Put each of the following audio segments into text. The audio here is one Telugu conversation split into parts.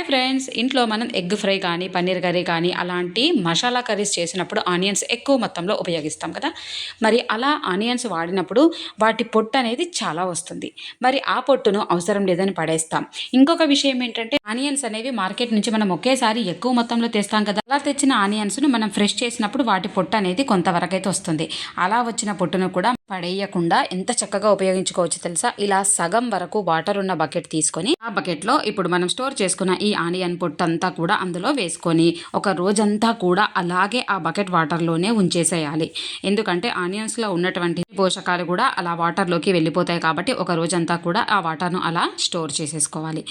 హాయ్ ఫ్రెండ్స్ ఇంట్లో మనం ఎగ్ ఫ్రై కానీ పన్నీర్ కర్రీ కానీ అలాంటి మసాలా కర్రీస్ చేసినప్పుడు ఆనియన్స్ ఎక్కువ మొత్తంలో ఉపయోగిస్తాం కదా. మరి అలా ఆనియన్స్ వాడినప్పుడు వాటి పొట్టు అనేది చాలా వస్తుంది. మరి ఆ పొట్టును అవసరం లేదని పడేస్తాం. ఇంకొక విషయం ఏంటంటే ఆనియన్స్ అనేవి మార్కెట్ నుంచి మనం ఒకేసారి ఎక్కువ మొత్తంలో తెస్తాం కదా. అలా తెచ్చిన ఆనియన్స్ను మనం ఫ్రెష్ చేసినప్పుడు వాటి పొట్టు అనేది కొంతవరకు అయితే వస్తుంది. అలా వచ్చిన పొట్టును కూడా పడేయకుండా ఎంత చక్కగా ఉపయోగించుకోవచ్చు తెలుసా? ఇలా సగం వరకు వాటర్ ఉన్న బకెట్ తీసుకొని ఆ బకెట్లో ఇప్పుడు మనం స్టోర్ చేసుకున్న ఈ ఆనియన్ పొట్టు అంతా కూడా అందులో వేసుకొని ఒక రోజంతా కూడా అలాగే ఆ బకెట్ వాటర్లోనే ఉంచేసేయాలి. ఎందుకంటే ఆనియన్స్లో ఉన్నటువంటి పోషకాలు కూడా అలా వాటర్లోకి వెళ్ళిపోతాయి కాబట్టి ఒక రోజంతా కూడా ఆ వాటర్ను అలా స్టోర్ చేసేసుకోవాలి.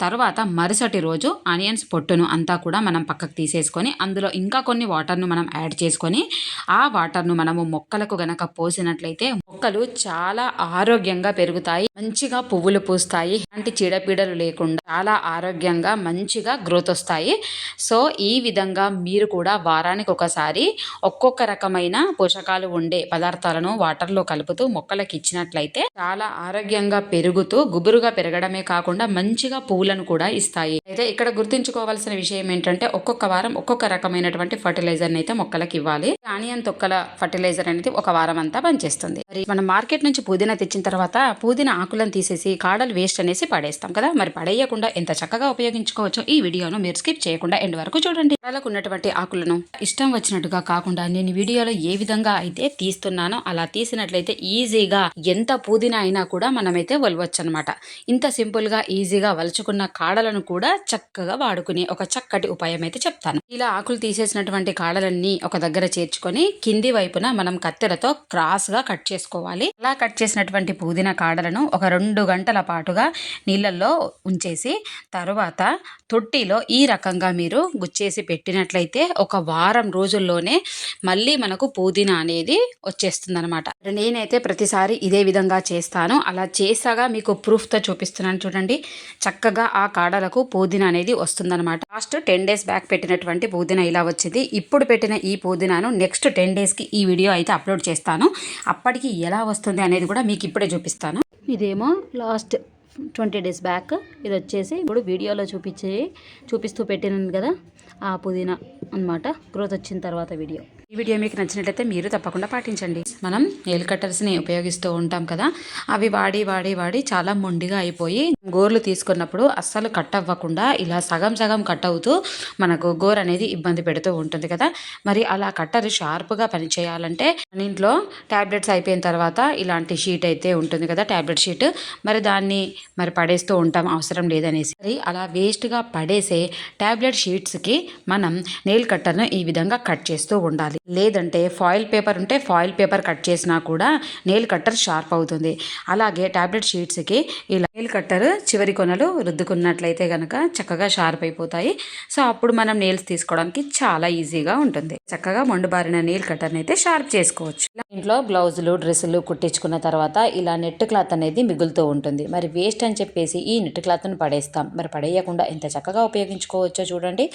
తర్వాత మరుసటి రోజు ఆనియన్స్ పొట్టును అంతా కూడా మనం పక్కకు తీసేసుకొని అందులో ఇంకా కొన్ని వాటర్ను మనం యాడ్ చేసుకొని ఆ వాటర్ను మనము మొక్కలకు గనక పోసినట్లయితే మొక్కలు చాలా ఆరోగ్యంగా పెరుగుతాయి మంచిగా పువ్వులు పూస్తాయి ఇలాంటి చీడపీడలు లేకుండా చాలా ఆరోగ్యంగా మంచిగా గ్రోత్ వస్తాయి. సో ఈ విధంగా మీరు కూడా వారానికి ఒకసారి ఒక్కొక్క రకమైన పోషకాలు ఉండే పదార్థాలను వాటర్ వాటర్లో కలుపుతూ మొక్కలకి ఇచ్చినట్లయితే చాలా ఆరోగ్యంగా పెరుగుతూ గుబురుగా పెరగడమే కాకుండా మంచిగా పువ్వులను కూడా ఇస్తాయి. అయితే ఇక్కడ గుర్తుంచుకోవాల్సిన విషయం ఏంటంటే ఒక్కొక్క వారం ఒక్కొక్క రకమైనటువంటి ఫర్టిలైజర్ అయితే మొక్కలకి ఇవ్వాలి ఆనియన్ తొక్కల ఫర్టిలైజర్ అనేది ఒక వారం అంతా పనిచేస్తుంది. మరి మనం మార్కెట్ నుంచి పుదీనా తెచ్చిన తర్వాత పుదీనా ఆకులను తీసేసి కాడలు వేస్ట్ అనేసి పడేస్తాం కదా. మరి పడేయకుండా ఎంత చక్కగా ఉపయోగించుకోవచ్చో ఈ వీడియోను మీరు స్కిప్ చేయకుండా ఎండ్ వరకు చూడండి. కాడలకు ఉన్నటువంటి ఆకులను ఇష్టం వచ్చినట్టుగా కాకుండా నేను వీడియోలో ఏ విధంగా అయితే తీస్తున్నానో అలా తీసినట్లయితే ఈజీగా ఎంత పుదీనా అయినా కూడా మనమైతే వలవచ్చు అనమాట ఇంత సింపుల్గా ఈజీగా వలుచుకున్న కాడలను కూడా చక్కగా వాడుకునే ఒక చక్కటి ఉపాయం అయితే చెప్తాను. ఇలా ఆకులు తీసేసినటువంటి కాడలన్నీ ఒక దగ్గర చేర్చుకొని కింది వైపున మనం కత్తెరతో క్రాస్గా కట్ చేసుకోవాలి. అలా కట్ చేసినటువంటి పుదీనా కాడలను ఒక రెండు గంటల పాటుగా నీళ్ళల్లో ఉంచేసి తరువాత తొట్టిలో ఈ రకంగా మీరు గుచ్చేసి పెట్టినట్లయితే ఒక వారం రోజుల్లోనే మళ్ళీ మనకు పుదీనా అనేది వచ్చేస్తుంది అనమాట నేనైతే ప్రతిసారి ఇదే విధంగా చేస్తాను. అలా చేసాగా మీకు ప్రూఫ్తో చూపిస్తున్నాను చూడండి. చక్కగా ఆ కాడలకు పుదీనా అనేది వస్తుందన్నమాట. లాస్ట్ టెన్ డేస్ బ్యాక్ పెట్టినటువంటి పుదీనా ఇలా వచ్చింది. ఇప్పుడు పెట్టిన ఈ పుదీనాను నెక్స్ట్ టెన్ డేస్కి ఈ వీడియో అయితే అప్లోడ్ చేస్తాను. అప్పటికి ఎలా వస్తుంది అనేది కూడా మీకు ఇప్పుడే చూపిస్తాను. ఇదేమో లాస్ట్ ట్వంటీ డేస్ బ్యాక్. ఇది వచ్చేసి ఇప్పుడు వీడియోలో చూపించి చూపిస్తూ పెట్టినాను కదా ఆ పుదీనా అనమాట గ్రోత్ వచ్చిన తర్వాత వీడియో. ఈ వీడియో మీకు నచ్చినట్లయితే మీరు తప్పకుండా పాటించండి. మనం నెయిల్ కట్టర్స్ని ఉపయోగిస్తూ ఉంటాం కదా అవి వాడి వాడి వాడి చాలా మొండిగా అయిపోయి గోర్లు తీసుకున్నప్పుడు అస్సలు కట్ అవ్వకుండా ఇలా సగం సగం కట్ అవుతూ మనకు గోర్ అనేది ఇబ్బంది పెడుతూ ఉంటుంది కదా. మరి అలా కట్టర్ షార్ప్గా పనిచేయాలంటే మన ఇంట్లో ట్యాబ్లెట్స్ అయిపోయిన తర్వాత ఇలాంటి షీట్ అయితే ఉంటుంది కదా ట్యాబ్లెట్ షీట్ మరి దాన్ని మరి పడేస్తూ ఉంటాం అవసరం లేదనేసి. మరి అలా వేస్ట్గా పడేసే ట్యాబ్లెట్ షీట్స్కి మనం నెయిల్ కట్టర్ను ఈ విధంగా కట్ చేస్తూ ఉండాలి. లేదంటే ఫాయిల్ పేపర్ ఉంటే ఫాయిల్ పేపర్ కట్ చేసినా కూడా నెయిల్ కట్టర్ షార్ప్ అవుతుంది. అలాగే ట్యాబ్లెట్ షీట్స్కి ఇలా నెయిల్ కట్టర్ చివరి కొనలు రుద్దుకున్నట్లయితే కనుక చక్కగా షార్ప్ అయిపోతాయి. సో అప్పుడు మనం నెయిల్స్ తీసుకోవడానికి చాలా ఈజీగా ఉంటుంది. చక్కగా మొండుబారిన నెయిల్ కట్టర్ని అయితే షార్ప్ చేసుకోవచ్చు. ఇంట్లో బ్లౌజులు డ్రెస్సులు కుట్టించుకున్న తర్వాత ఇలా నెట్ క్లాత్ అనేది మిగులుతూ ఉంటుంది. మరి వేస్ట్ అని చెప్పేసి ఈ నెట్ క్లాత్ను పడేస్తాం. మరి పడేయకుండా ఎంత చక్కగా ఉపయోగించుకోవచ్చో చూడండి.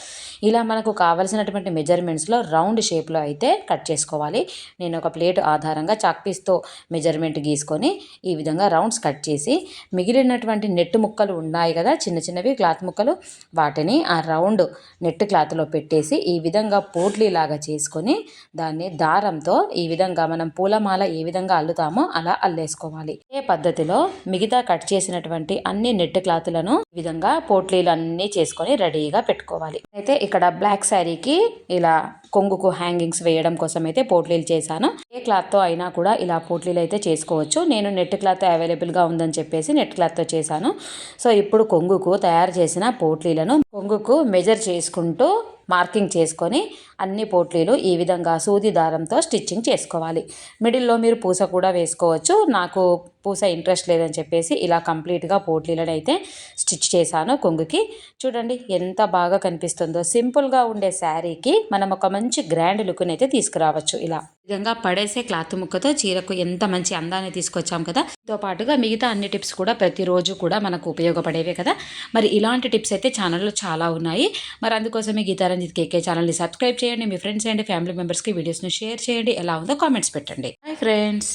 ఇలా మనకు కావలసినటువంటి మెజర్మెంట్స్లో రౌండ్ షేప్లో అయితే కట్ చేసుకోవాలి. నేను ఒక ప్లేట్ ఆధారంగా చాక్పీస్తో మెజర్మెంట్ గీసుకొని ఈ విధంగా రౌండ్స్ కట్ చేసి మిగిలినటువంటి నెట్ ముక్కలు ఉన్నాయి కదా చిన్న చిన్నవి క్లాత్ ముక్కలు వాటిని ఆ రౌండ్ నెట్ క్లాత్లో పెట్టేసి ఈ విధంగా పోట్లీ లాగా చేసుకొని దాన్ని దారంతో ఈ విధంగా మనం పూలమాల ఏ విధంగా అల్లుతామో అలా అల్లేసుకోవాలి. ఏ పద్ధతిలో మిగతా కట్ చేసినటువంటి అన్ని నెట్ క్లాత్లను ఈ విధంగా పోట్లీలు అన్నీ చేసుకొని రెడీగా పెట్టుకోవాలి. అయితే ఇక్కడ బ్లాక్ శారీకి ఇలా కొంగుకు హ్యాంగింగ్స్ వేయడం కోసం అయితే పోట్లీలు చేశాను. ఏ క్లాత్తో అయినా కూడా ఇలా పోట్లీలు అయితే చేసుకోవచ్చు. నేను నెట్ క్లాత్ అవైలబుల్గా ఉందని చెప్పేసి నెట్ క్లాత్తో చేశాను. సో ఇప్పుడు కొంగుకు తయారు చేసిన పోట్లీలను కొంగుకు మెజర్ చేసుకుంటూ మార్కింగ్ చేసుకొని అన్ని పోట్లీలు ఈ విధంగా సూది దారంతో స్టిచ్చింగ్ చేసుకోవాలి. మిడిల్లో మీరు పూస కూడా వేసుకోవచ్చు. నాకు పూస ఇంట్రెస్ట్ లేదని చెప్పేసి ఇలా కంప్లీట్గా పోట్లీలను అయితే స్టిచ్ చేశాను కొంగుకి. చూడండి ఎంత బాగా కనిపిస్తుందో. సింపుల్గా ఉండే శారీకి మనం ఒక మంచి గ్రాండ్ లుక్ని అయితే తీసుకురావచ్చు ఇలా. విధంగా పడేసే క్లాత్ ముక్కతో చీరకు ఎంత మంచి అందాన్ని తీసుకొచ్చాం కదా. తో పాటుగా మిగతా అన్ని టిప్స్ కూడా ప్రతిరోజు కూడా మనకు ఉపయోగపడేవే కదా. మరి ఇలాంటి టిప్స్ అయితే ఛానల్లో చాలా ఉన్నాయి. మరి అందుకోసమే గీతారంజిత్ కేకే ఛానల్ని సబ్స్క్రైబ్ చేయండి. మీ ఫ్రెండ్స్ అండ్ ఫ్యామిలీ మెంబర్స్కి వీడియోస్ని షేర్ చేయండి. ఎలా ఉందో కామెంట్స్ పెట్టండి. Hi friends.